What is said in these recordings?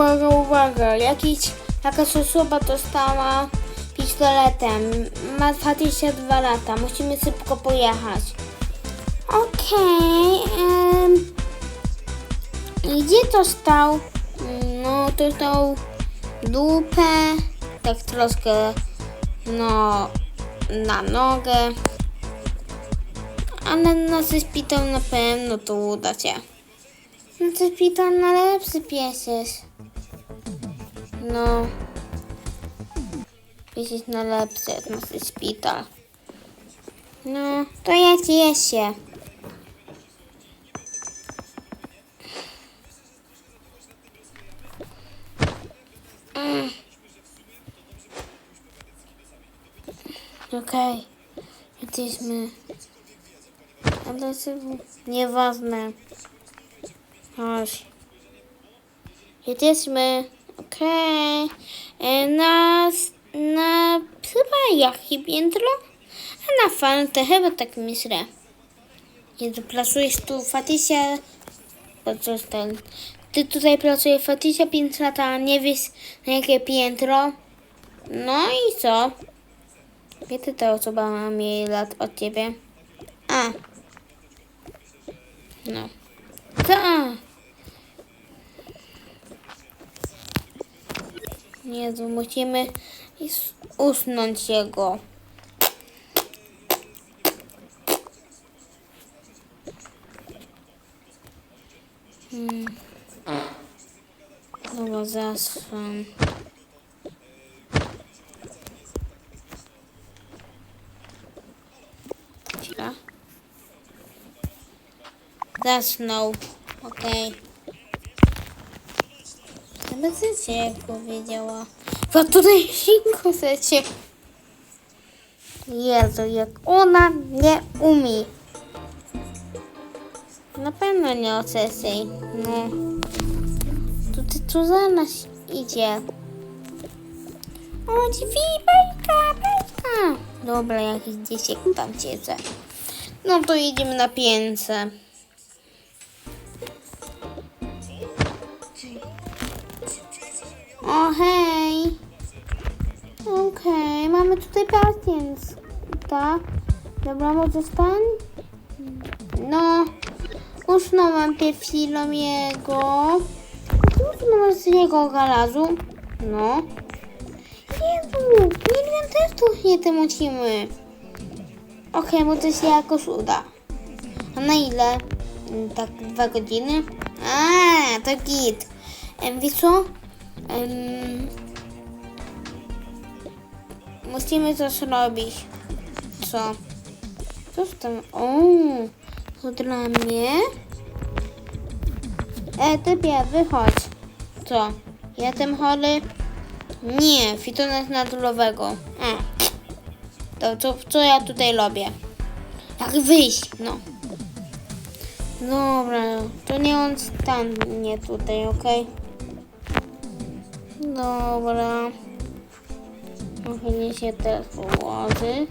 uwaga, uwaga. Jakiś, jakaś osoba dostała pistoletem. Ma 22 lata. Musimy szybko pojechać. Okej. em, gdzie to stał? No, to stał dupę. Tak troszkę, no, na nogę. Ale na szpital na pewno to uda się. No to szpital najlepszy pies jest. No. Pies jest najlepszy jak nasz szpital. No, to ja cieszę. Mm. Okej. Jesteśmy. Ale to nieważne. Chodź. Jesteśmy. Okej. E, Na, na chyba jakie piętro? A na fantę chyba tak myślę. Jezu, pracujesz tu Fatysia. Po co ten? Ty tutaj pracujesz Fatysia 5 lat, a nie wiesz na jakie piętro? No i co? Kiedy ta osoba ma mniej lat od ciebie? A. No. Co? Jezu, musimy usnąć jego. Hmm. Dobra. Chwila. Zasnął. Okej. Okay. Jak powiedziała. Bo tutaj szybko chcecie. Jezu, jak ona nie umie. Na pewno nie o sesji. No. Ty co za nas idzie? O, drzwi, bajka, bajka. Dobra, jakiś dzieciak tam siedzę. No to jedziemy na pięce. Hej. Okej, mamy tutaj pacjenta. Dobra, może stań? No, usnąłem przed chwilą jego. Usnąłem z jego garażu. No. Jezu, milion testów nie te musimy. Okej, to się jakoś uda. A na ile? Mm, Tak, dwa godziny? A, to git. Wiesz co? Em, musimy coś robić. Co? Coś tam. O, to dla mnie? E, tybie, wychodź. Co? Jestem chory? Nie, fitones naturowego. A. To co, co ja tutaj robię? Jak wyjść? No. Dobra, to nie on stanie tutaj, okej? Dobra. Chyba się teraz położy.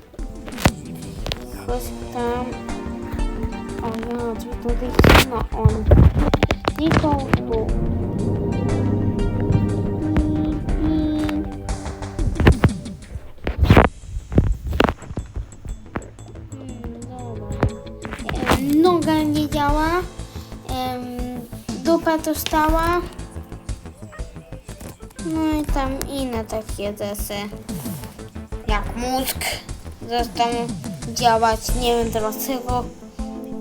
Chodź tam. O ja, czy tutaj trzyma on? Tylko tu. I- dobra. Em, Noga nie działa. Dupa to stała. No i tam inne takie desy. Jak mózg został działać. Nie wiem dlaczego.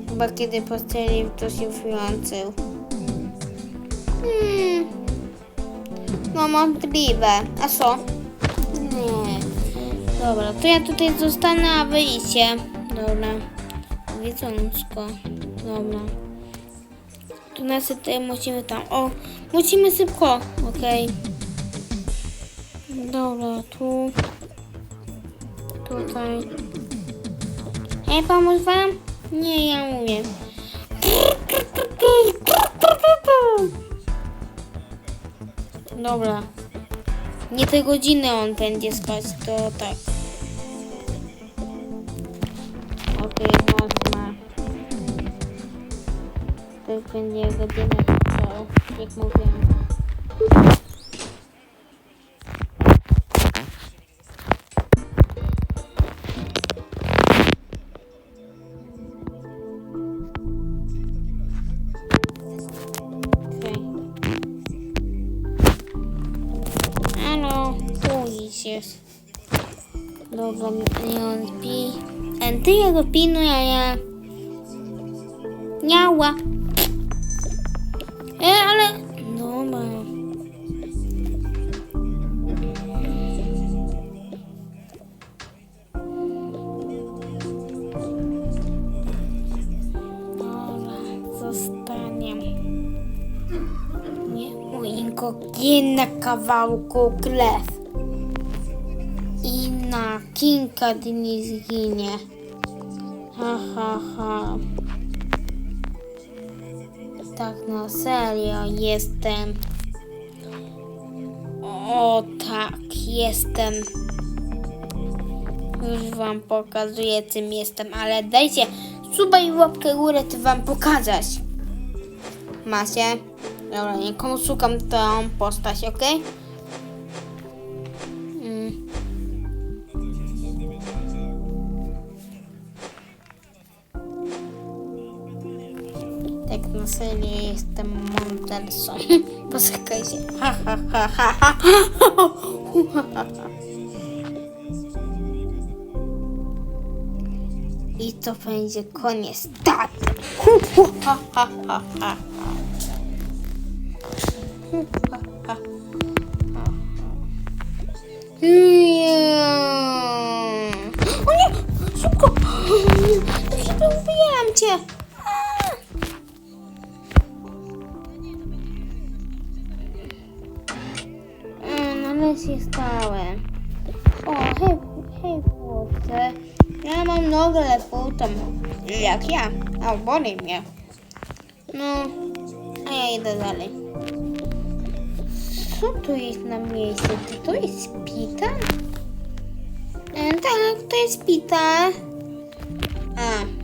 Chyba kiedy postrzelił to się włączył. Hmm. No możliwe. A co? Nie. Dobra, to ja tutaj zostanę, a wy idźcie. Dobra. Wiedzonsko. Dobra. Tu nas tutaj musimy tam. O, musimy szybko. Okej. Dobra, tu. Tutaj. Ej, pomóc wam? Nie, ja umiem. Dobra. Nie te godziny on będzie spać, to tak. Okej, można. To już będzie godzina, co, jak mówiłem. Jest. Dobra, nie on pi. En ty jego pinu, ja ja. Miała. E, ale... Dobra. Dobra, zostanie. Nie, moinko, na kawałku krew. Kilka dni zginie. Ha, ha, ha. Tak na serio jestem. O tak, jestem. Już wam pokazuję, czym jestem, ale dajcie suba i łapkę górę, to wam pokazać. Macie? Dobra, nikomu szukam tą postać, ok? Tak serio jestem Montelson. Poczekajcie. Ha. I to będzie koniec. Tak. Nie. O nie! Szybko! Cię! Nareszcie stałem. O, hej, hej chłopcze. Ja mam nogę lepszą tam, jak ja. A boli mnie. No, a ja idę dalej. Co tu jest na miejscu? Czy to jest szpital? E, tak, to jest szpital. A.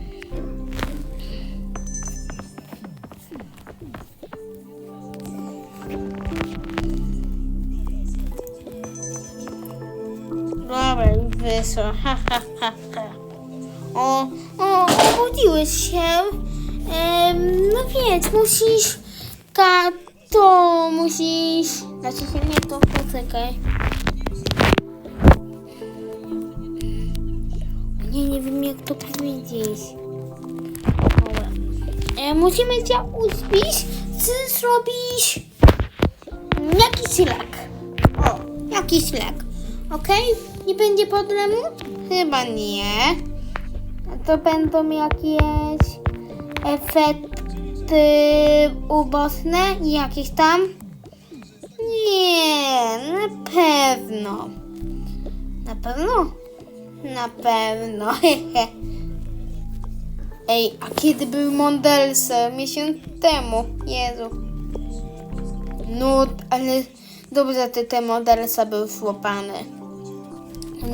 wyszło. Ha, ha, ha, ha. O, o, obudziłeś się. Em, no więc, musisz... Ka, to musisz... Znaczy się nie, to poczekaj. Nie, nie wiem jak to powiedzieć. E, musimy cię uśpić. Ty zrobisz... Jakiś lek. O, jakiś lek. Okej? Nie będzie problemu? Chyba nie. To będą jakieś efekty uboczne? Jakieś tam? Nie, na pewno. Na pewno? Na pewno. Ej, a kiedy był Mondelse? Miesiąc temu. Jezu. No, ale dobrze, ty ten Mondelsa był złapany.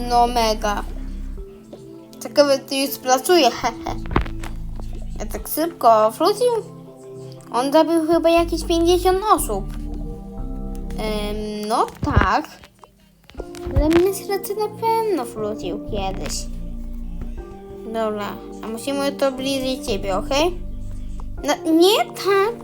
No mega. Ciekawe, ty już pracuje, hehe. Ja tak szybko wrócił? On zabił chyba jakieś 50 osób. No tak. Ale mnie śledzy na pewno wrócił kiedyś. Dobra, a musimy to bliżej ciebie, okej? No nie tak.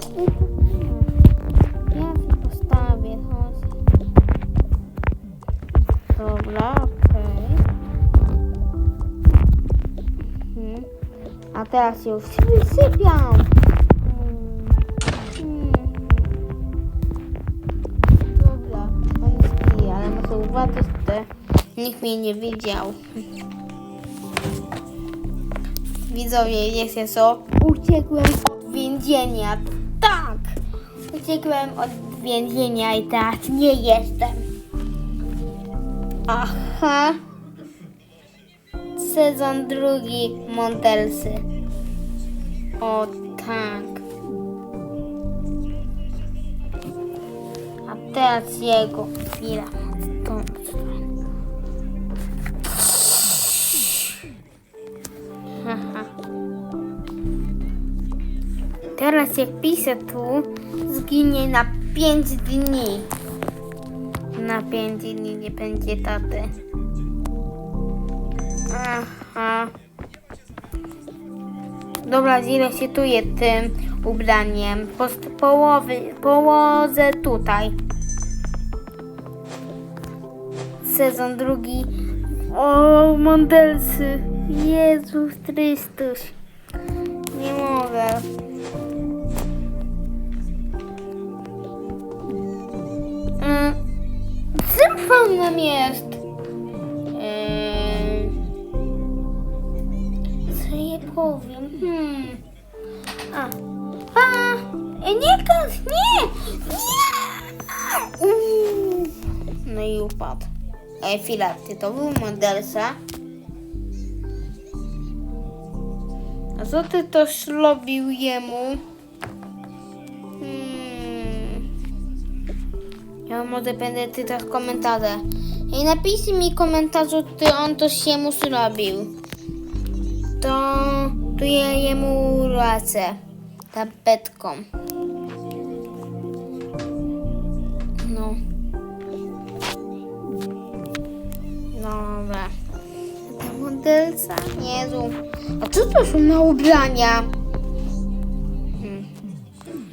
Teraz już wysypiam. Mm. Mm. Dobra, on śpi, ale muszę uważać, że nikt mnie nie widział. Widzowie, wiecie co? Uciekłem od więzienia. Tak! Uciekłem od więzienia i teraz nie jestem. Aha. Sezon drugi Montelsy. O tak. A teraz jego chwila. Teraz jak piszę tu, zginie na 5 dni. Na 5 dni nie będzie taty. Aha. Dobra, czuję tym ubraniem. Post połowy, położę tutaj. sezon drugi. O, Mondelsy. Jezus Chrystus. Nie mogę. Mm, Czym fanem jest? Powiem? Hmm. A. A. e, Nie, Kas, nie! Nie! Uuu. No i upadł. Ej, chwila, ty to był Mondelsa? A co ty to śrobił jemu? Hmm. Ja może będę czytać komentarze. I napiszcie mi komentarzu, czy on coś jemu zrobił. To ja jemu racę. Tapetką. No. Dobra. Ta modelca? Jezu. A co to są na ubrania? Hmm.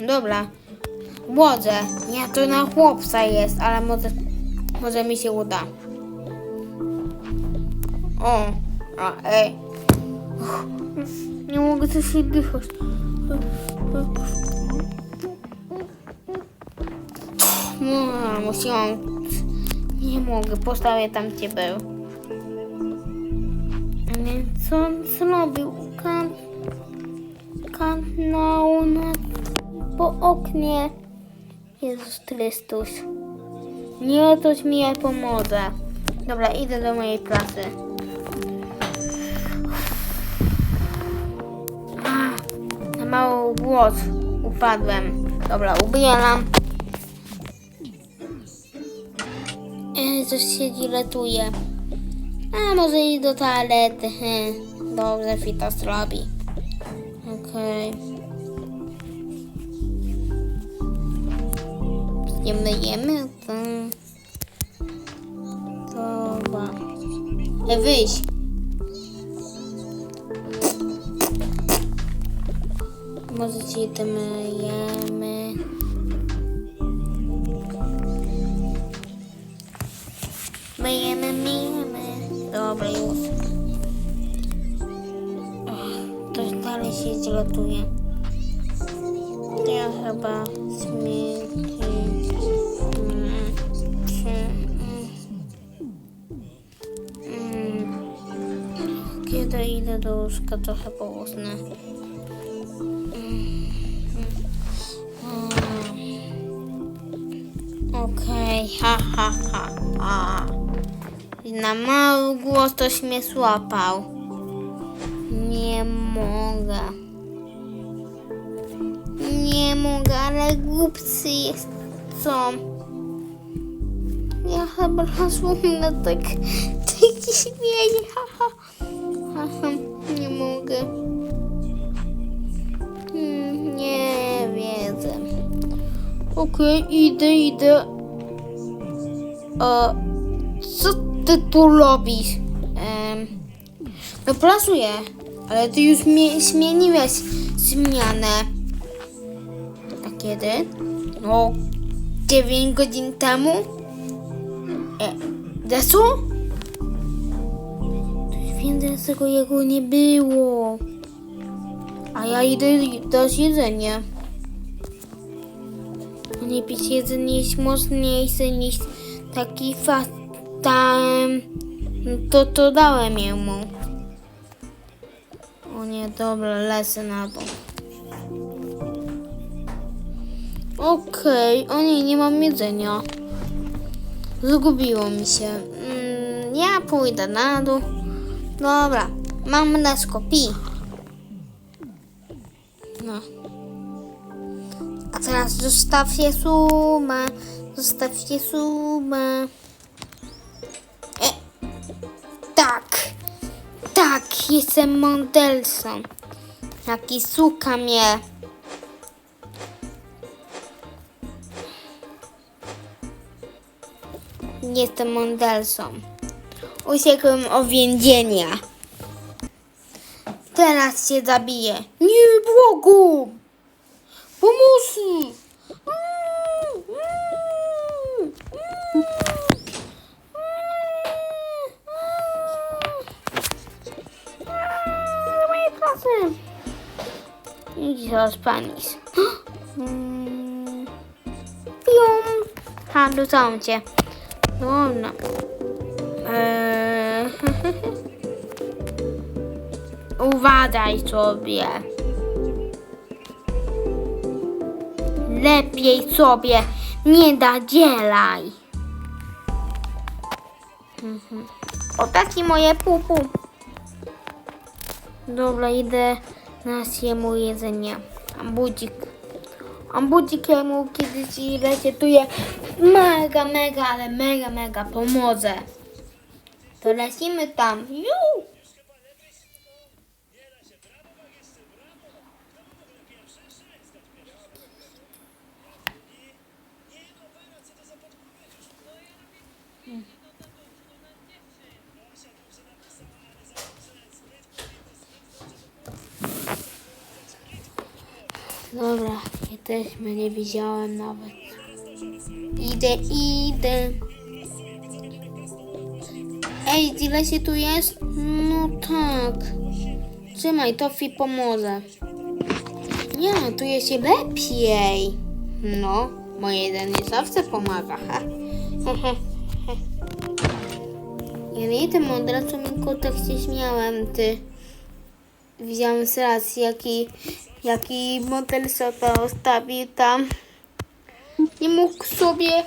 Dobra. Łodzę. Nie, to na chłopca jest, ale może, może mi się uda. O, a ej. Nie mogę coś się dychać. No, musiałam. Nie mogę, postawię tam. Ale co on zrobił? Kan... Kanał na... po oknie. Jezus Chrystus. Nie, toś mi ja pomoże. Dobra, idę do mojej pracy. Na mały głos upadłem. Dobra, ubieram. E, coś się diletuje. A może i do toalety. Hm. Dobrze, Fita zrobi. Okej. Nie myjemy to. Dobra. E, wyjść. Może ci to myjemy. Myjemy, myjemy. Dobra, już. Ktoś dalej się zlotuje. Ja chyba śmieci. Mm, mm, mm. Kiedy idę do łóżka, trochę połóżne. Ha, ha, ha, ha. I Na mały głos ktoś mnie złapał. Nie mogę. Nie mogę, ale głupcy jest co? Ja chyba rozumiem tak, taki śmieje, haha. Haha, nie mogę. Hmm, nie wiedzę. Okej, idę, idę. A co ty tu robisz? Em, no pracuję, ale ty już mie- zmieniłeś zmianę. A kiedy? No, 9 godzin temu. E, desu? Wiem, dlaczego jego nie było. A ja idę dać jedzenie. Nie pić jedzenie jest mocniejsze niż taki fast To to dałem jemu. O nie, dobra, lecę na to. Okej, o nie, nie mam jedzenia. Zgubiło mi się. Mm, ja pójdę na dół. Dobra, mam na skopi. No. A teraz zostawcie sumę. Zostawcie sumę. E, tak. Tak, jestem Mondelson. Jaki suka mnie. Jestem Mondelson. Uciekłem o więzienia. Teraz się zabiję. Nie, Bogu! Pomocy! Jesus Panis. Pium. Handlu całą cię. Dobra. Eee. Uważaj sobie. Lepiej sobie nie dadzielaj. Mhm. O taki moje pupu. Dobra, idę na jemu jedzenie. Ambudzik. Ambudzik jemu kiedyś recytuje mega, mega, ale mega, mega pomoże. To lecimy tam. Ju! Mnie nie widziałem nawet. Idę, idę. Ej, ile się tu jest? No tak. Trzymaj, Tofi pomoże. Nie, tu jest się lepiej. No, moje jeden nie zawsze pomaga. Ha. Ja nie tym od razu mi tak się śmiałem, ty. Widziałem z racji, jaki, jaki model sobie ustawił tam. Nie mógł sobie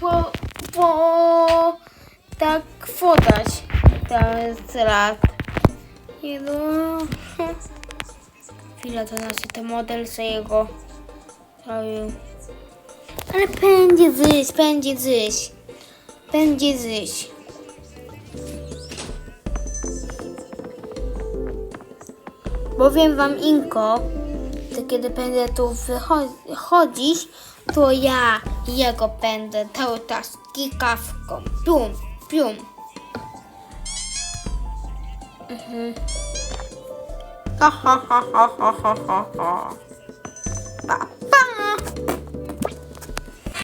po, po tak wodać teraz no. Chwila, to znaczy ten model sobie jego zrobił. Ale będzie zyś, będzie zyś. Będzie zyś. Powiem wam Inko, że kiedy będę tu chodzić, to ja jego będę cały czas kikawką. Pium, pium. Mhm. Ha, ha, ha, ha, ha, ha, ha. Pa.